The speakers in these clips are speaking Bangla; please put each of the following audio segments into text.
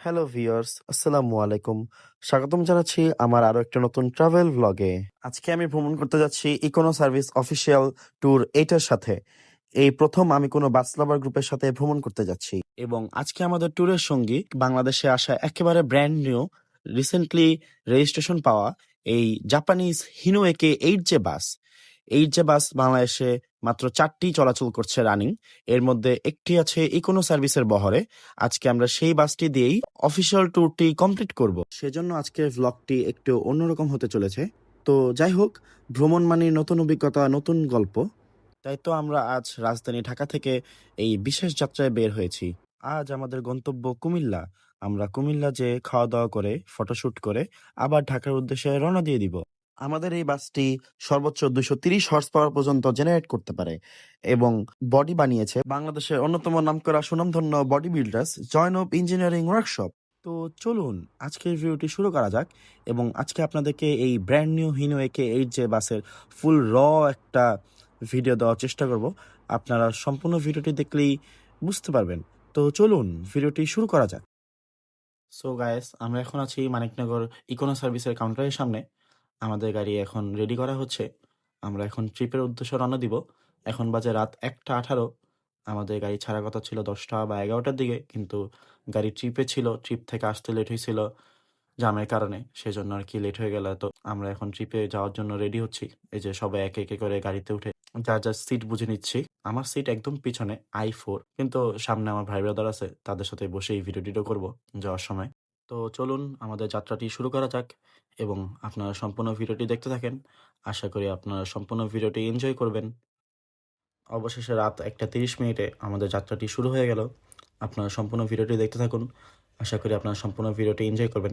হ্যালো ভিউয়ার্স আসসালামু আলাইকুম স্বাগতম জানাচ্ছি আমার আরও একটা নতুন ট্রাভেল ভ্লগে আজকে আমি ভ্রমণ করতে যাচ্ছি ইকোনো সার্ভিস অফিসিয়াল ট্যুর এইটার সাথে। এই প্রথম আমি কোনো বাস লাভার গ্রুপের সাথে ভ্রমণ করতে যাচ্ছি। এবং আজকে আমাদের ট্যুরের সঙ্গী বাংলাদেশে আসা একেবারে ব্র্যান্ড নিউ রিসেন্টলি রেজিস্ট্রেশন পাওয়া এই জাপানিজ হিনোয়েকে এইট যে বাস এইট যে বাস বাংলাদেশে মাত্র চারটি চলাচল করছে রানিং এর মধ্যে একটি আছে ইকোনো সার্ভিসের বহরে। আজকে আমরা সেই বাসটি দিয়েই অফিসিয়াল ট্যুরটি কমপ্লিট করব। সেজন্য আজকের ভ্লগটি একটু অন্যরকম হতে চলেছে। তো যাই হোক, ভ্রমণ মানে নতুন অভিজ্ঞতা, নতুন গল্প। তাই তো আমরা আজ রাজধানী ঢাকা থেকে এই বিশেষ যাত্রায় বের হয়েছি। আজ আমাদের গন্তব্য কুমিল্লা। আমরা কুমিল্লা যে খাওয়া দাওয়া করে ফটোশুট করে আবার ঢাকার উদ্দেশ্যে রওনা দিয়ে দিব। আমাদের এই বাসটি সর্বোচ্চ দুশো তিরিশ হর্স পাওয়ার পর্যন্ত জেনারেট করতে পারে এবং বডি বানিয়েছে বাংলাদেশের অন্যতম নামকরা সুনামধন্য body builders join of engineering workshop তো চলুন আজকের ভিডিওটি শুরু করা যাক এবং আজকে আপনাদেরকে এই brand new Hino AK eight যে বাসের ফুল র একটা ভিডিও দেওয়ার চেষ্টা করব। আপনারা সম্পূর্ণ ভিডিওটি দেখলেই বুঝতে পারবেন। তো চলুন ভিডিওটি শুরু করা যাক। সো গায়েস আমরা এখন আছি মানিকনগর ইকোনো সার্ভিসের কাউন্টারের সামনে। আমাদের গাড়ি এখন রেডি করা হচ্ছে। আমরা এখন ট্রিপের উদ্দেশ্যে রওনা দিব। এখন বাজে রাত একটা আঠারো। আমাদের গাড়ি ছাড়ার কথা ছিল দশটা বা এগারোটার দিকে, কিন্তু গাড়ি ট্রিপে ছিল ট্রিপ থেকে আসতে লেট হয়েছিল জামের কারণে। সেজন্য আর কি লেট হয়ে গেল। তো আমরা এখন ট্রিপে যাওয়ার জন্য রেডি হচ্ছি। এই যে সবাই একে একে করে গাড়িতে উঠে যার যার সিট বুঝে নিচ্ছি। আমার সিট একদম পিছনে আই ফোর কিন্তু সামনে আমার ভাই ব্রাদার আছে, তাদের সাথে বসে এই ভিডিও টিডিও করব যাওয়ার সময়। তো চলুন, আমাদের যাত্রাটি শুরু করা যাক। এবং আপনারা সম্পূর্ণ ভিডিওটি দেখতে থাকেন। আশা করি আপনারা সম্পূর্ণ ভিডিওটি এনজয় করবেন। অবশেষে রাত একটা তিরিশ মিনিটে আমাদের যাত্রাটি শুরু হয়ে গেল। আপনারা সম্পূর্ণ ভিডিওটি দেখতে থাকুন। আশা করি আপনারা সম্পূর্ণ ভিডিওটি এনজয় করবেন।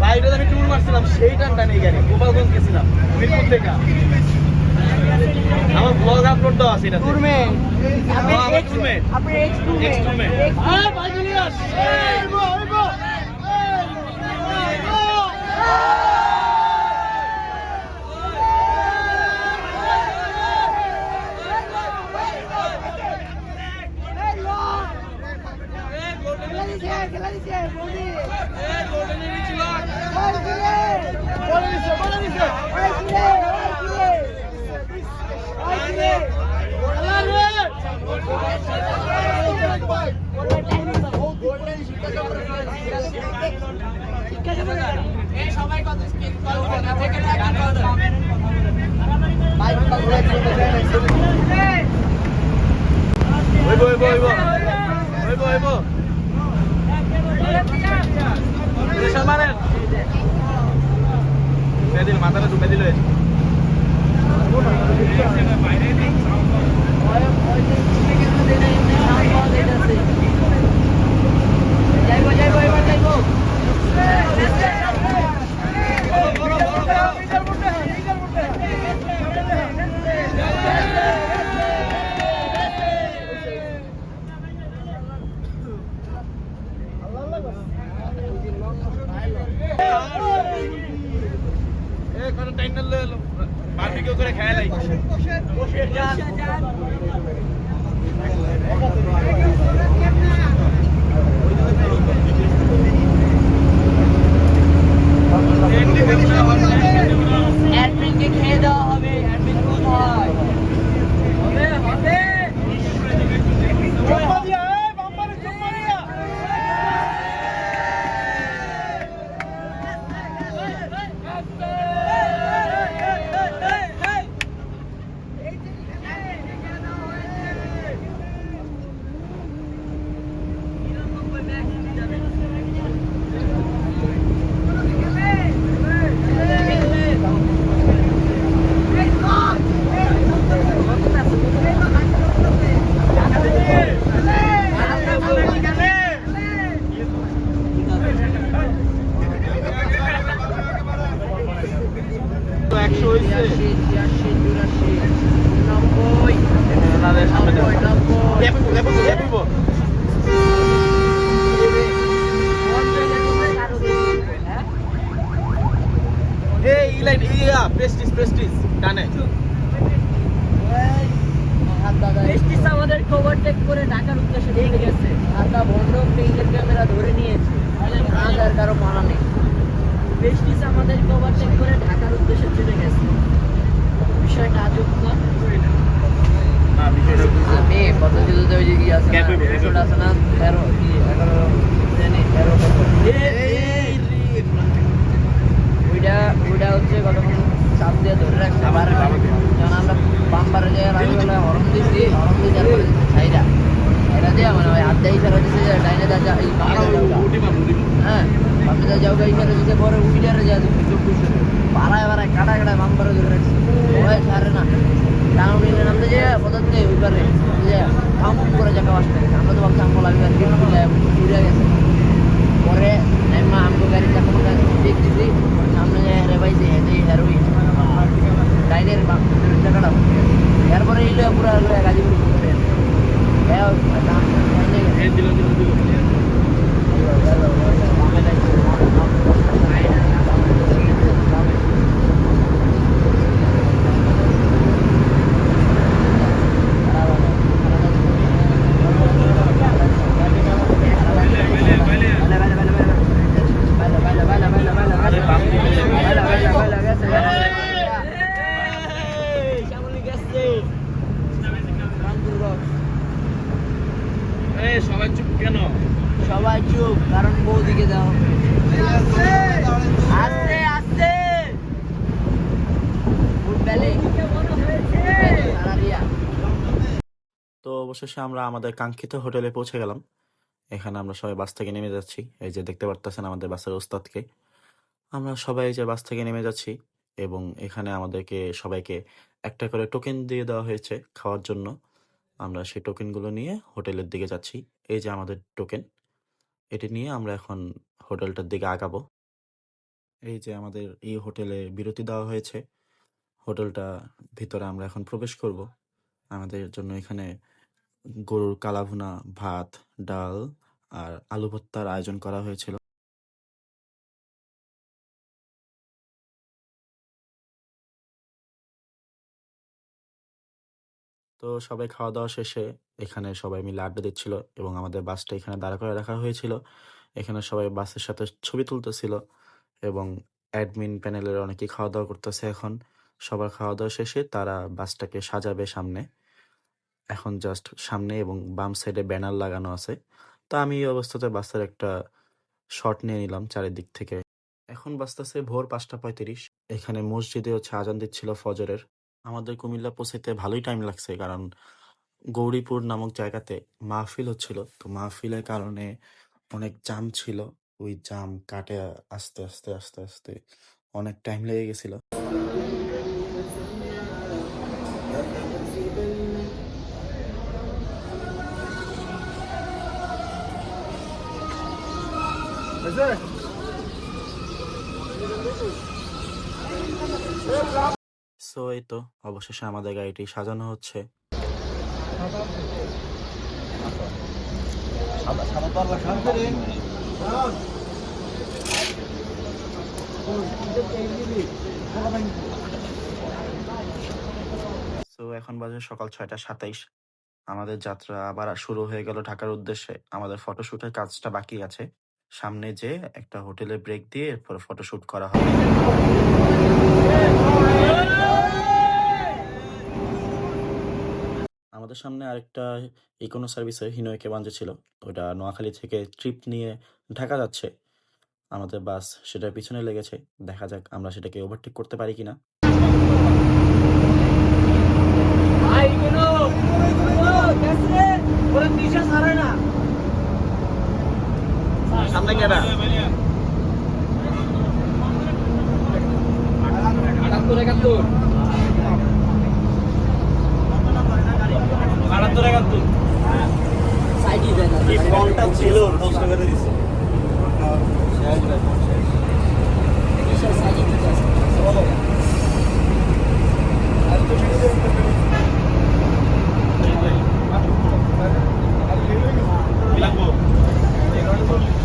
বাইরে আমি ট্যুর মারছিলাম সেই টানটা নেই গাড়ি গোপালগঞ্জ গেছিলাম মিরপুর থেকে আমার ব্লগ আপলোড দেওয়া আছে এটা টুরমেট আপনি আমার এক্স tourmate। আপনি এক্স টুরমেট Ex দিছে বলে দিছে ওই কিরে ওই কিরে ওই কিরে খেলা রে সবাই কত স্কিল কল থেকে থেকে হইব হইব হইব হইব হইব প্রেশার মারেন ডুবে দিল মাথাটা ডুবে দিল যাইবো যাইবো এবার যাইবো এ কোন টাইম না ললো বারবিকিউ করে খায় লাই অ্যাডমিনকে খেয়ে দেওয়া হবে অ্যাডমিন কোথায় হবে হবে একশো হয়েছে ছিয়াশি ছিয়াশি চুরাশি নব্বই ওনাদের সামনে নব্বই নব্বই লেপুব লেপুব লেপুব হ্যাঁ এই ইলাইন ইয়া প্রেস্টিজ প্রেস্টিজ ডানে প্রেস্টিজ আমাদের ওভারটেক করে ঢাকার উদ্দেশ্যে চলে গেছে ঢাকা বন্ধক রিঙ্গের ক্যামেরা ধরে নিয়েছে আদার কারও মানা নেই প্রেস্টিজ আমাদের ওভারটেক করে ঢাকার উদ্দেশ্যে চলে গেছে বিষয়টা আজব না না বিষয়টা আমি কত জেলাতে ওই যে কি আছে না ক্যাপে বের এপিসোড আছে না তেরো কি এগারো জানি তেরো ওইটা ওইটা হচ্ছে কতক্ষণ? চাপ দিয়ে ধরে রাখছে। আবার। যখন আমরা যাই রাত্রিবেলা হরম দিচ্ছি হরম দিয়ে যাওয়ার পরে সাইডা এটা দিয়ে মানে ওই আড্ডা ইশারা দিচ্ছে যে ডাইনে দা যা এই মার হ্যাঁ বামে দা যাও ইশারা দিচ্ছে পরে উইডারে যা পাড়ায় পাড়ায় কাটা কাটায় বাম্বারে ধরে রাখছে ওই ছাড়ে না টাউন ইলে নামতে যে পদার্থ নেই ওই পারে যে বাসতে গেছে আমরা তো ভাবছি আমগুলো আমি আর কি ঘুরে গেছে। পরে দেখতেছি সামনে হেরোইন ডাইনের জায়গাটা এরপরে ইলো পুরা গাজীপুর করে এই দিল দিল দিল এই সবাই চুপ কেন সবাই চুপ কারণ বৌদিকে দাও আস্তে আস্তে উঠবেলে সারারিয়া তো অবশেষে আমরা আমাদের কাঙ্ক্ষিত হোটেলে পৌঁছে গেলাম। এখানে আমরা সবাই বাস থেকে নেমে যাচ্ছি। এই যে দেখতে পারতেছেন আমাদের বাসের ওস্তাদকে। আমরা সবাই যে বাস থেকে নেমে যাচ্ছি এবং এখানে আমাদেরকে সবাইকে একটা করে টোকেন দিয়ে দেওয়া হয়েছে খাওয়ার জন্য। আমরা সেই টোকেনগুলো নিয়ে হোটেলের দিকে যাচ্ছি। এই যে আমাদের টোকেন এটি নিয়ে আমরা এখন হোটেলটার দিকে আগাবো। এই যে আমাদের এই হোটেলে বিরতি দেওয়া হয়েছে। হোটেলটা ভিতরে আমরা এখন প্রবেশ করব। আমাদের জন্য এখানে গরুর কালাভুনা, ভাত, ডাল আর আলু ভর্তার আয়োজন করা হয়েছিল। তো সবাই খাওয়া দাওয়া শেষে এখানে সবাই মিলে আড্ডা দিচ্ছিল এবং আমাদের বাসটা এখানে দাঁড়া করে রাখা হয়েছিল। এখানে সবাই বাসের সাথে ছবি তুলতেছিল এবং অ্যাডমিন প্যানেলের অনেকেই খাওয়া দাওয়া করতেছে এখন। সবার খাওয়া দাওয়া শেষে তারা বাসটাকে সাজাবে সামনে। এখন জাস্ট সামনে এবং বাম সাইডে ব্যানার লাগানো আছে। তো আমি এই অবস্থাতে বাসের একটা শট নিয়ে নিলাম চারিদিক থেকে। এখন বাজতেছে ভোর পাঁচটা পঁয়ত্রিশ। এখানে মসজিদে হচ্ছে আজান দিচ্ছিল ফজরের। আমাদের কুমিল্লা পৌঁছাইতে ভালোই টাইম লাগছে কারণ গৌরীপুর নামক জায়গাতে মাহফিল হচ্ছিল। তো মাহফিলের কারণে অনেক জাম ছিল। ওই জাম কাটে আস্তে আস্তে আস্তে আস্তে অনেক টাইম লেগে গেছিল। সো এই তো, অবশেষে আমাদের গাড়িটি সাজানো হচ্ছে। সো এখন বাজে সকাল ছয়টা সাতাইশ। আমাদের যাত্রা আবার শুরু হয়ে গেল ঢাকার উদ্দেশ্যে। আমাদের ফটোশুটের কাজটা বাকি আছে। সামনে যে একটা হোটেলে ব্রেক দিয়ে এরপর ফটোশুট করা হবে। আমাদের সামনে আরেকটা ইকোনো সার্ভিসের হিনোয় কেবাঞ্জে ছিল। ওটা নোয়াখালী থেকে ট্রিপ নিয়ে ঢাকা যাচ্ছে। আমাদের বাস সেটার পিছনে লেগেছে। দেখা যাক আমরা সেটাকে ওভারটেক করতে পারি কিনা। সামনে কেনা আটাত্তর একাত্তর ফোনটা ছিল নষ্ট করে দিছে।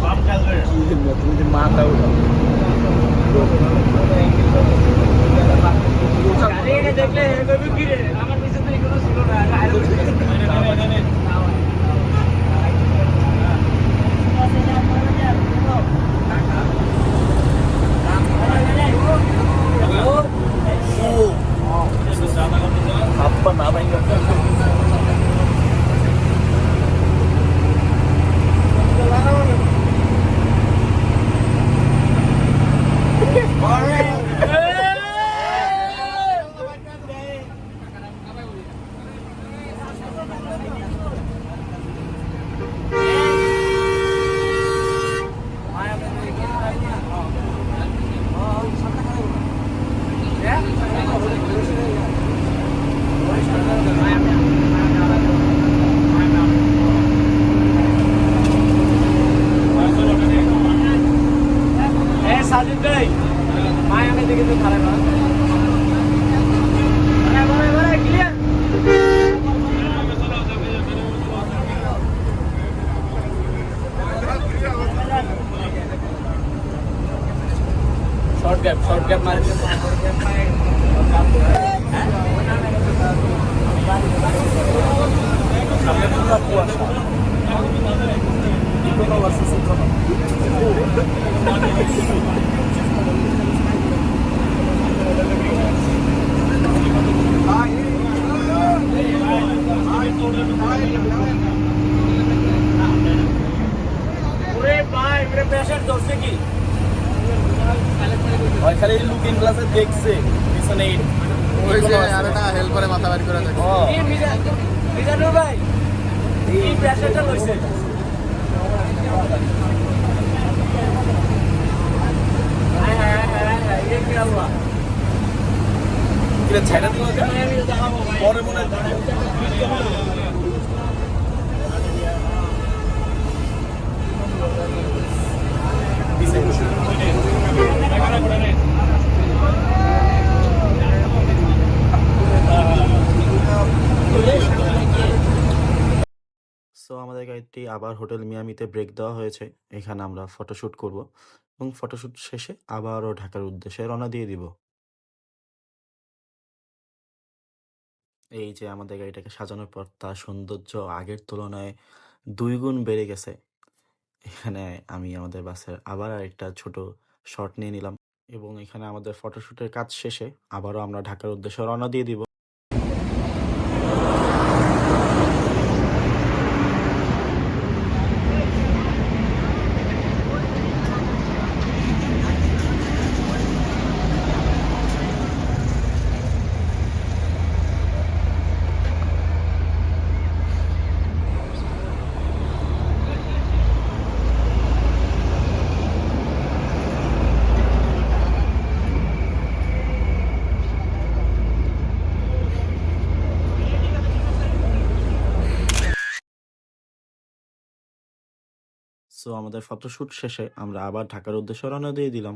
সাইডই দিতে আছে মাথা উঠা দেখলে আমার পিছনে তো এগুলো ছিল না apa nama get my ওই যে আরেকটা হেল্প করে মাথা বাড়ি করে মিজান মিজানুর ভাই এই প্রেসারটা লইছে? হায় হায় হায় হায় হায় এই কি আল্লাহ কিরে ছাইরা দিল পরে মনে সো আমাদের গাড়িটি আবার হোটেল মিয়ামিতে ব্রেক দেওয়া হয়েছে। এখানে আমরা ফটোশুট করব এবং ফটোশুট শেষে আবারও ঢাকার উদ্দেশ্যে রওনা দিয়ে দিব। এই যে আমাদের গাড়িটাকে সাজানোর পর তার সৌন্দর্য আগের তুলনায় দুই গুণ বেড়ে গেছে। এখানে আমি আমাদের বাসের আবার একটা ছোট শট নিয়ে নিলাম এবং এখানে আমাদের ফটোশুটের কাজ শেষে আবারও আমরা ঢাকার উদ্দেশ্যে রওনা দিয়ে দিব। সো আমাদের ফটোশুট শেষে আমরা আবার ঢাকার উদ্দেশ্যে রওনা দিয়ে দিলাম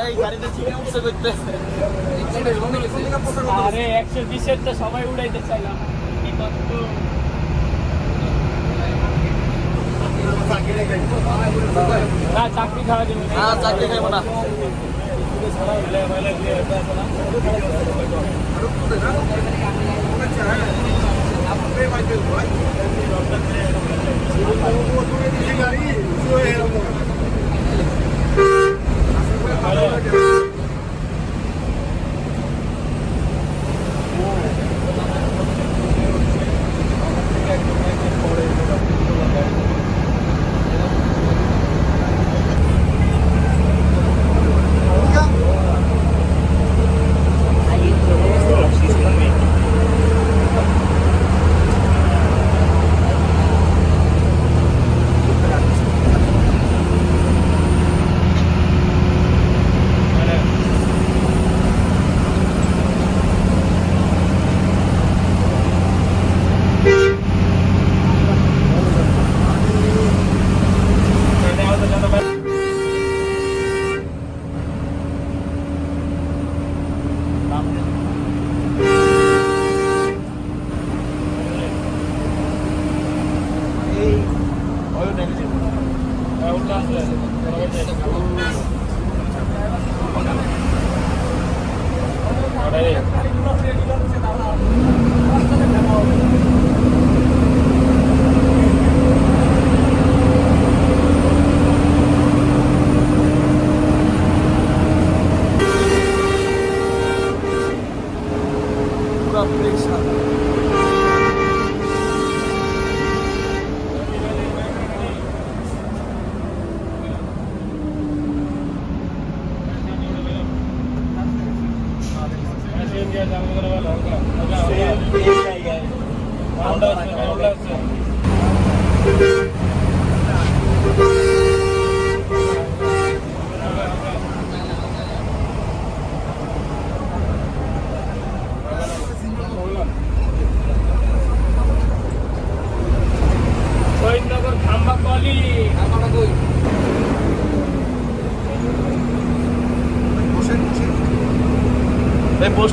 এই গাড়িতে চিনে উঠছে করতেছে আরে একশো বিশের তো সবাই উড়াইতে চাইলাম কি কষ্ট না চাকরি খাওয়া দেবে না চাকরি খাইবো না। পুরো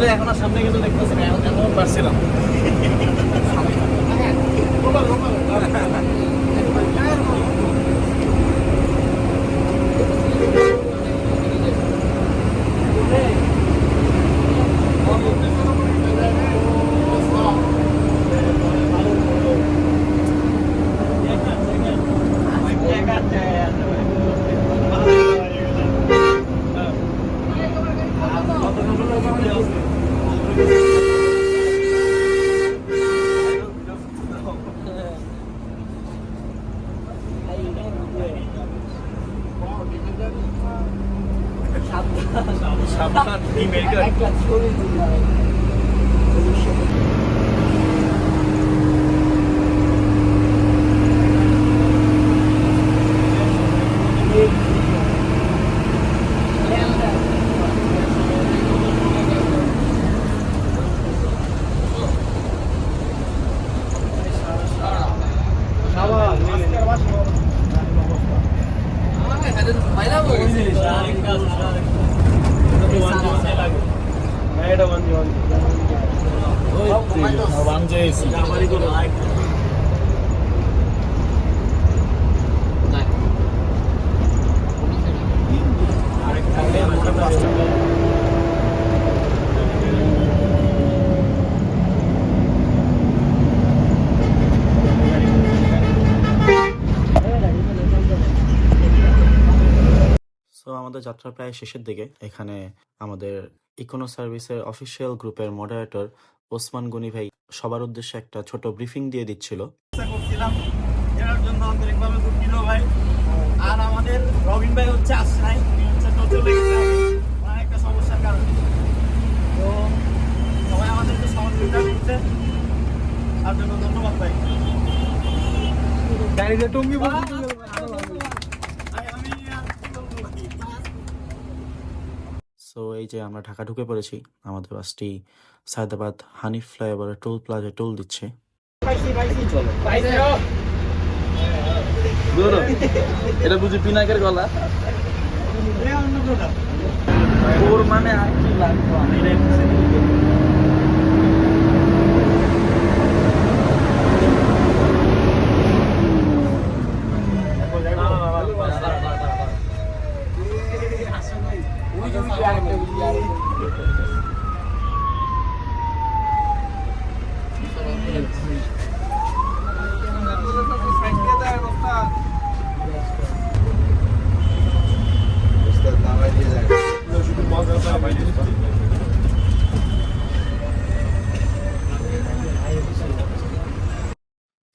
বসলে এখন আর সামনে কিন্তু দেখতেছি না এখন এমন পারছিলাম। সাবধান আমাদের যাত্রা প্রায় শেষের দিকে। এখানে আমাদের ইকোনো সার্ভিসের অফিসিয়াল গ্রুপের মডারেটর ওসমান গনি ভাই সবার উদ্দেশ্যে একটা ছোট ব্রিফিং দিয়ে দিচ্ছিল। চেষ্টা জন্য আন্তরিকভাবে দুঃখিত ভাই। আর আমাদের রবিন ভাই হচ্ছে আসছে নাই হচ্ছে তো চলে গেছে একটা সমস্যার কারণে। তো সবাই আমাদেরকে সহযোগিতা করছে। তার জন্য ধন্যবাদ ভাই। গাড়িতে টঙ্গি এই যে আমরা ঢাকা ঢুকে পড়েছি আমাদের বাসটি সায়দাবাদ হানিফ ফ্লাইওভারের টোল প্লাজা টোল দিচ্ছে। এটা বুঝি পিনাকের গলা? ওর মানে আর কি লাগতো আমি এটাই বুঝি না।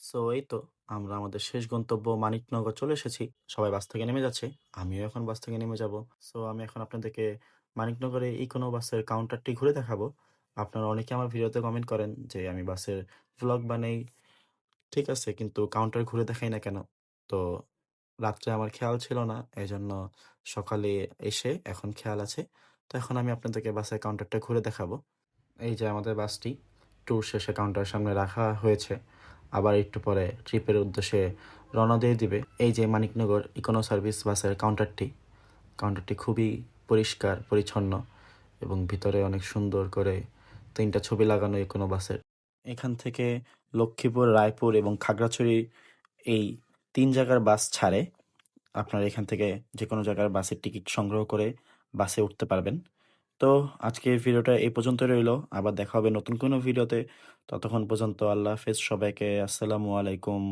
সো এই তো আমরা আমাদের শেষ গন্তব্য মানিকনগর চলে এসেছি। সবাই বাস থেকে নেমে যাচ্ছে। আমিও এখন বাস থেকে নেমে যাব। সো আমি এখন আপনাদেরকে মানিকনগরে এই কোনো বাসের কাউন্টারটি ঘুরে দেখাবো। আপনারা অনেকে আমার ভিডিওতে কমেন্ট করেন যে, আমি বাসের ভ্লগ বানাই। ঠিক আছে, কিন্তু কাউন্টার ঘুরে দেখাই না কেন? তো রাত্রে আমার খেয়াল ছিল না এই জন্য সকালে এসে এখন খেয়াল আছে। তো এখন আমি আপনাদেরকে বাসের কাউন্টারটা ঘুরে দেখাবো। এই যে আমাদের বাসটি ট্যুর শেষে কাউন্টারের সামনে রাখা হয়েছে। আবার একটু পরে ট্রিপের উদ্দেশ্যে রওনা দিয়ে দিবে। এই যে মানিকনগর ইকোনো সার্ভিস বাসের কাউন্টারটি কাউন্টারটি খুবই পরিষ্কার, পরিচ্ছন্ন এবং ভিতরে অনেক সুন্দর করে তিনটা ছবি লাগানো ইকোনো বাসের। এখান থেকে লক্ষ্মীপুর, রায়পুর এবং খাগড়াছড়ি এই তিন জায়গার বাস ছাড়ে। আপনারা এখান থেকে যে কোনো জায়গার বাসের টিকিট সংগ্রহ করে বাসে উঠতে পারবেন। তো আজকের ভিডিওটা এই পর্যন্ত রইল। আবার দেখা হবে নতুন কোনো ভিডিওতে। ততক্ষণ পর্যন্ত আল্লাহ হাফেজ সবাইকে আসসালামু আলাইকুম।